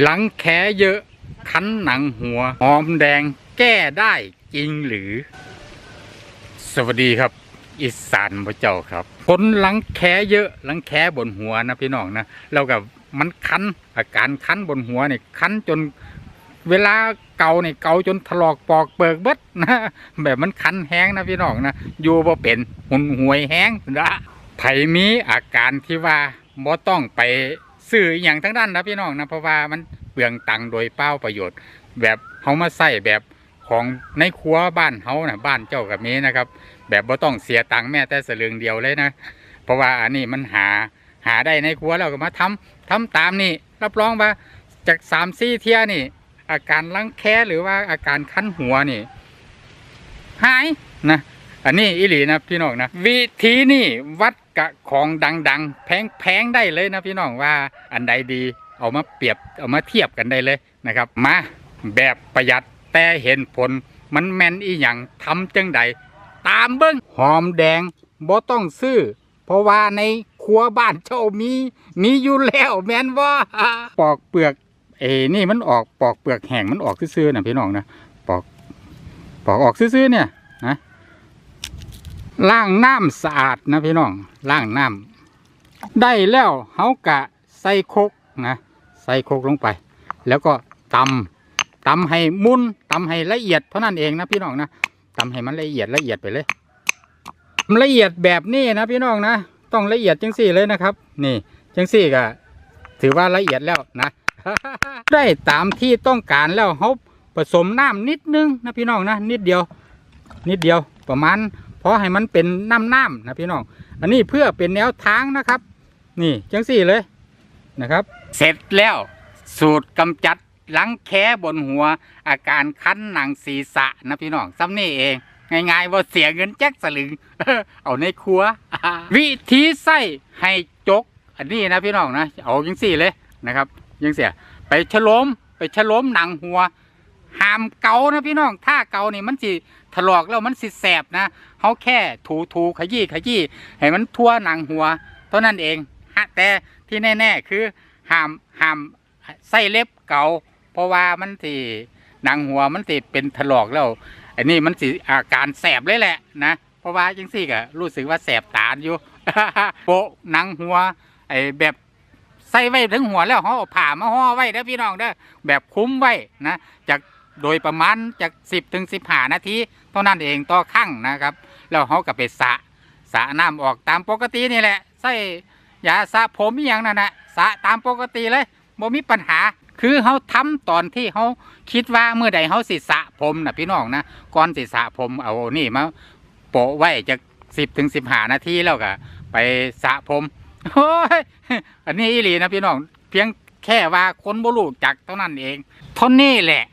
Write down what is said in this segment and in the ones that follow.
หลังแขเยอะ คันหนังหัว หอมแดงแก้ได้จริงหรือ สวัสดีครับอีสานพระเจ้าครับคนหลังแขเยอะหลังแขบนหัวนะพี่น้องนะแล้วกับมันคันอาการคันบนหัวเนี่ยคันจนเวลาเกาเนี่ยเกาจนถลอกปอกเปิกเบิดนะแบบมันคันแห้งนะพี่น้องนะอยู่บ่เป็นหุนหวยแห้งนะไผมีอาการที่ว่าบ่ต้องไป ซื้ออย่างทั้งด้านนะพี่น้องนะเพราะว่ามันเปลืองตังค์โดยเป้าประโยชน์ แบบเฮามาใส่แบบของในครัวบ้านเฮานะบ้านเจ้ากับมีนะครับ แบบบ่ต้องเสียตังค์แม้แต่สลึงเดียวเลยนะ เพราะว่าอันนี้มันหาหาได้ในครัวแล้วก็มาทำทำตามนี่รับรองว่าจากสามสี่เที่ยนี่ อาการรังแคหรือว่าอาการคันหัวนี่ หายนะอันนี้อิหลีนะพี่น้องนะวิธีนี่วัด กะของดังๆ แพงๆได้เลยนะพี่น้องว่าอันใดดีเอามาเปรียบเอามาเทียบกันได้เลยนะครับ มาแบบประหยัดแต่เห็นผลมันแม่นอีหยังทำจังใดตามเบิ้งหอมแดงบ่ต้องซื้อ เพราะว่าในครัวบ้านเจ้ามี มีอยู่แล้วแม่นว่าปอกเปลือกเอ้นี่มันออกปอกเปลือกแห้งมันออกซื่อๆนะพี่น้องนะปอกปอกออกซื่อๆเนี่ย ล้างน้ำสะอาดนะพี่น้องล้างน้ำได้แล้วเฮากะใส่โคกนะใส่โคกลงไป แล้วก็ตำตำให้มุนตำให้ละเอียดเท่านั้นเองนะพี่น้องนะตำให้มันละเอียดละเอียดไปเลยละเอียดแบบนี้นะพี่น้องนะต้องละเอียดจังสี่เลยนะครับ นี่จังสี่ก็ถือว่าละเอียดแล้วนะ ได้ตามที่ต้องการแล้วเขาผสมน้ำนิดนึงนะพี่น้องนะนิดเดียว นิดเดียวประมาณ พอให้มันเป็นน้ำน้ำนะพี่น้อง อันนี้เพื่อเป็นแนวทางนะครับ นี่จังสี่เลยนะครับ เสร็จแล้ว สูตรกำจัดหลังแค้บนหัว อาการคันหนังศีรษะนะพี่น้องซ้ำนี่เองง่ายๆว่าเสียเงินแจ็คสลึง เอาในครัว วิธีใส่ให้จก อันนี้นะพี่น้องนะ เอาจังสี่เลยนะครับ ยังเสีย ไปฉลมไปฉลมหนังหัว ห้ามเกานะพี่น้องถ้าเกานี่มันสิถลอกแล้วมันสิแสบนะเขาแค่ถูถูขยี้ขยี้ให้มันทั่วหนังหัวเท่านั้นเองฮะแต่ที่แน่ ๆ คือห้ามห้ามใส่เล็บเกาเพราะว่ามันสิหนังหัวมันสิเป็นถลอกแล้วอันนี้มันสิอาการแสบเลยแหละนะเพราะว่าจังสี่ก็รู้สึกว่าแสบตาอยู่โปะหนังหัวไอ้แบบใส่ไว้ถึงหัวแล้วเขาเอาผ่ามาห่อไว้เด้อพี่น้องเด้อแบบคุ้มไว้นะจาก โดยประมาณจากสิบถึงสิบห้านาทีเท่านั้นเองต่อครั้งนะครับแล้วเขาก็ไปสระสระน้ำออกตามปกตินี่แหละใส่ยาสระผมอย่างนั้นนะสระตามปกติเลยบ่มีปัญหาคือเขาทำตอนที่เขาคิดว่าเมื่อใดเขาสิสระผมนะพี่น้องนะก่อนสิสระผมเอานี่มาโปะไว้จากสิบถึงสิบห้านาทีแล้วก็ไปสระผมโอ้ยอันนี้อีหลีนะพี่น้องเพียงแค่ว่าคนบรูจักเท่านั้นเองเท่านี้แหละ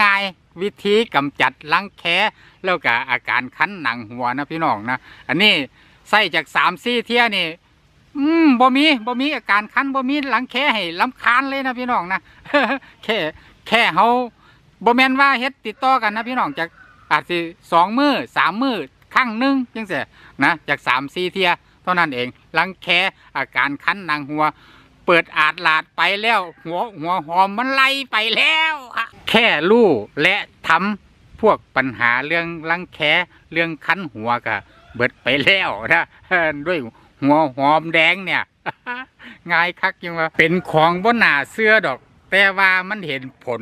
ง่ายๆ วิธีกำจัดรังแคแล้วก็อาการคันหนังหัวนะพี่น้องนะ อันนี้ใส่จากสามซี่เที่ยนี่ อืมบ่มีบ่มีอาการคันบ่มีลังแคให้ลำคาญเลยนะพี่น้องนะแค่แค่เฮาบ่แมนว่าเฮ็ดติดต่อกันนะพี่น้องจากอาจสิสองมือสามมือครั้งหนึงจังซี่นะจากสามสี่เที่ยเท่านั้นเองรังแคอาการคันหนังหัว ปิดอาดลาดไปแล้ว หัวหัวหอมมันไล่ไปแล้วแค่รู้และทำพวกปัญหาเรื่องรังแคเรื่องคันหัวกะเบิดไปแล้วนะด้วยหัวหอมแดงเนี่ยง่ายคักยังว่าเป็นของบนหนาเสื้อดอก แต่ว่ามันเห็นผล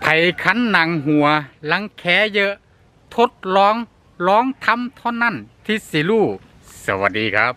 ไผคันหนังหัวรังแคเยอะ ทดลอง ลองทำเท่านั้นที่สิลูสวัสดีครับ